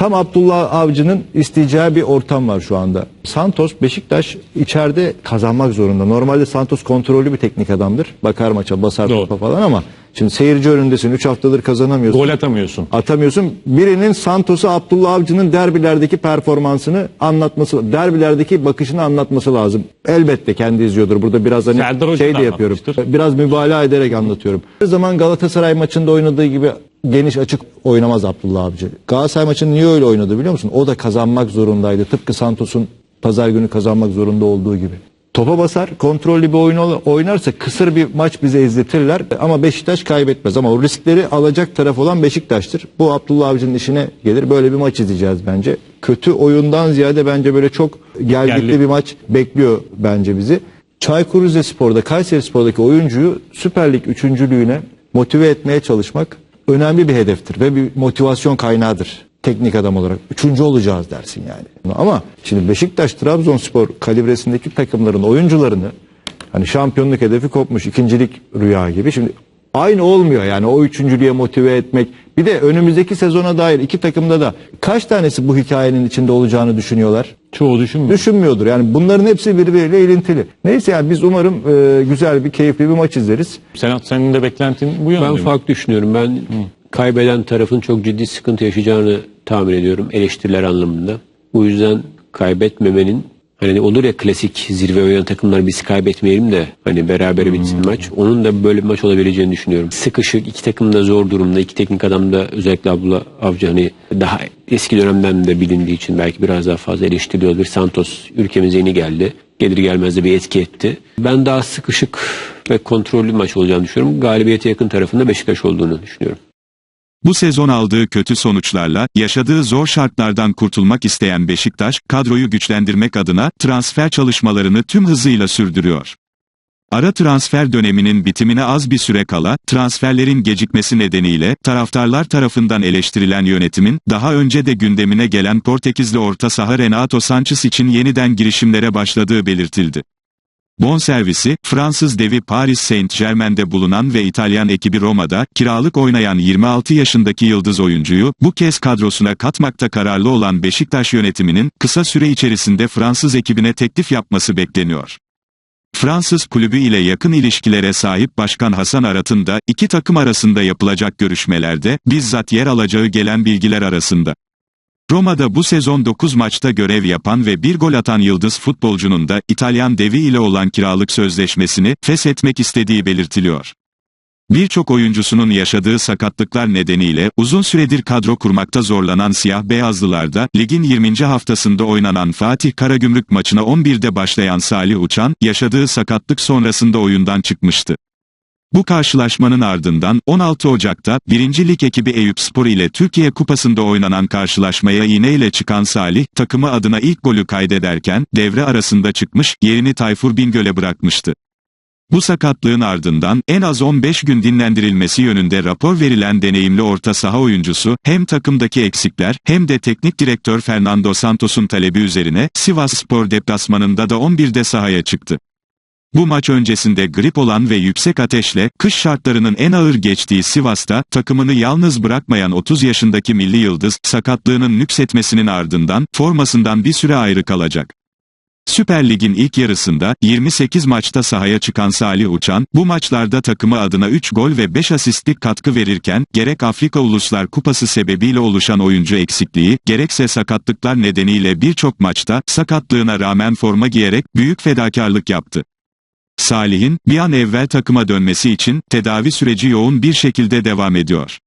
Tam Abdullah Avcı'nın isteyeceği bir ortam var şu anda. Santos Beşiktaş içeride kazanmak zorunda. Normalde Santos kontrollü bir teknik adamdır. Bakar maça, basar Doğru. topa falan ama şimdi seyirci önündesin. 3 haftadır kazanamıyorsun. Gol atamıyorsun. atamıyorsun. Birinin Santos'u Abdullah Avcı'nın derbilerdeki performansını anlatması, derbilerdeki bakışını anlatması lazım. Elbette kendi izliyordur. Burada biraz hani Serdar şey de yapıyorum. Biraz mübalağa ederek anlatıyorum. Her zaman Galatasaray maçında oynadığı gibi geniş açık oynamaz Abdullah Avcı. Galatasaray maçını niye öyle oynadı biliyor musun? O da kazanmak zorundaydı. Tıpkı Santos'un pazar günü kazanmak zorunda olduğu gibi. Topa basar, kontrollü bir oyun oynarsa kısır bir maç bize izletirler ama Beşiktaş kaybetmez ama o riskleri alacak taraf olan Beşiktaş'tır. Bu Abdullah Avcı'nın işine gelir. Böyle bir maç izleyeceğiz bence. Kötü oyundan ziyade bence böyle çok gelgitli Geldi. bir maç bekliyor bence bizi. Çaykur Rizespor'da, Kayseri Spor'daki oyuncuyu Süper Lig üçüncülüğüne motive etmeye çalışmak önemli bir hedeftir ve bir motivasyon kaynağıdır teknik adam olarak. Üçüncü olacağız dersin yani. Ama şimdi Beşiktaş, Trabzonspor kalibresindeki takımların oyuncularını hani şampiyonluk hedefi kopmuş ikincilik rüya gibi. Şimdi aynı olmuyor yani o üçüncülüğe motive etmek. Bir de önümüzdeki sezona dair iki takımda da kaç tanesi bu hikayenin içinde olacağını düşünüyorlar? Çoğu düşünmüyor. düşünmüyordur. Yani bunların hepsi birbiriyle ilintili. Neyse yani biz umarım e, güzel bir keyifli bir maç izleriz. Senat senin de beklentin bu yönde Ben mi? farklı düşünüyorum. Ben kaybeden tarafın çok ciddi sıkıntı yaşayacağını tahmin ediyorum eleştiriler anlamında. Bu yüzden kaybetmemenin hani olur ya klasik zirve oynayan takımlar biz kaybetmeyelim de hani beraber bitsin maç. Onun da böyle bir maç olabileceğini düşünüyorum. Sıkışık iki takım da zor durumda. iki teknik adam da özellikle Abdullah Avcı hani daha eski dönemden de bilindiği için belki biraz daha fazla eleştiriliyor olabilir. Santos ülkemize yeni geldi. Gelir gelmez de bir etki etti. Ben daha sıkışık ve kontrollü bir maç olacağını düşünüyorum. Galibiyete yakın tarafında Beşiktaş olduğunu düşünüyorum. Bu sezon aldığı kötü sonuçlarla yaşadığı zor şartlardan kurtulmak isteyen Beşiktaş, kadroyu güçlendirmek adına transfer çalışmalarını tüm hızıyla sürdürüyor. Ara transfer döneminin bitimine az bir süre kala, transferlerin gecikmesi nedeniyle taraftarlar tarafından eleştirilen yönetimin, daha önce de gündemine gelen Portekizli orta saha Renato Sanchez için yeniden girişimlere başladığı belirtildi. Bonservisi, Fransız devi Paris Saint-Germain'de bulunan ve İtalyan ekibi Roma'da kiralık oynayan 26 yaşındaki yıldız oyuncuyu bu kez kadrosuna katmakta kararlı olan Beşiktaş yönetiminin kısa süre içerisinde Fransız ekibine teklif yapması bekleniyor. Fransız kulübü ile yakın ilişkilere sahip Başkan Hasan Arat'ın da iki takım arasında yapılacak görüşmelerde bizzat yer alacağı gelen bilgiler arasında. Roma'da bu sezon 9 maçta görev yapan ve bir gol atan yıldız futbolcunun da İtalyan devi ile olan kiralık sözleşmesini feshetmek istediği belirtiliyor. Birçok oyuncusunun yaşadığı sakatlıklar nedeniyle uzun süredir kadro kurmakta zorlanan siyah beyazlılar da ligin 20. haftasında oynanan Fatih Karagümrük maçına 11'de başlayan Salih Uçan yaşadığı sakatlık sonrasında oyundan çıkmıştı. Bu karşılaşmanın ardından 16 Ocak'ta 1. Lig ekibi Eyüpspor ile Türkiye Kupası'nda oynanan karşılaşmaya iğneyle çıkan Salih, takımı adına ilk golü kaydederken, devre arasında çıkmış, yerini Tayfur Bingöl'e bırakmıştı. Bu sakatlığın ardından en az 15 gün dinlendirilmesi yönünde rapor verilen deneyimli orta saha oyuncusu, hem takımdaki eksikler hem de teknik direktör Fernando Santos'un talebi üzerine Sivas Spor deplasmanında da 11'de sahaya çıktı. Bu maç öncesinde grip olan ve yüksek ateşle kış şartlarının en ağır geçtiği Sivas'ta takımını yalnız bırakmayan 30 yaşındaki milli yıldız sakatlığının nüksetmesinin ardından formasından bir süre ayrı kalacak. Süper Lig'in ilk yarısında 28 maçta sahaya çıkan Salih Uçan, bu maçlarda takımı adına 3 gol ve 5 asistlik katkı verirken, gerek Afrika Uluslar Kupası sebebiyle oluşan oyuncu eksikliği, gerekse sakatlıklar nedeniyle birçok maçta sakatlığına rağmen forma giyerek büyük fedakarlık yaptı. Salih'in bir an evvel takıma dönmesi için tedavi süreci yoğun bir şekilde devam ediyor.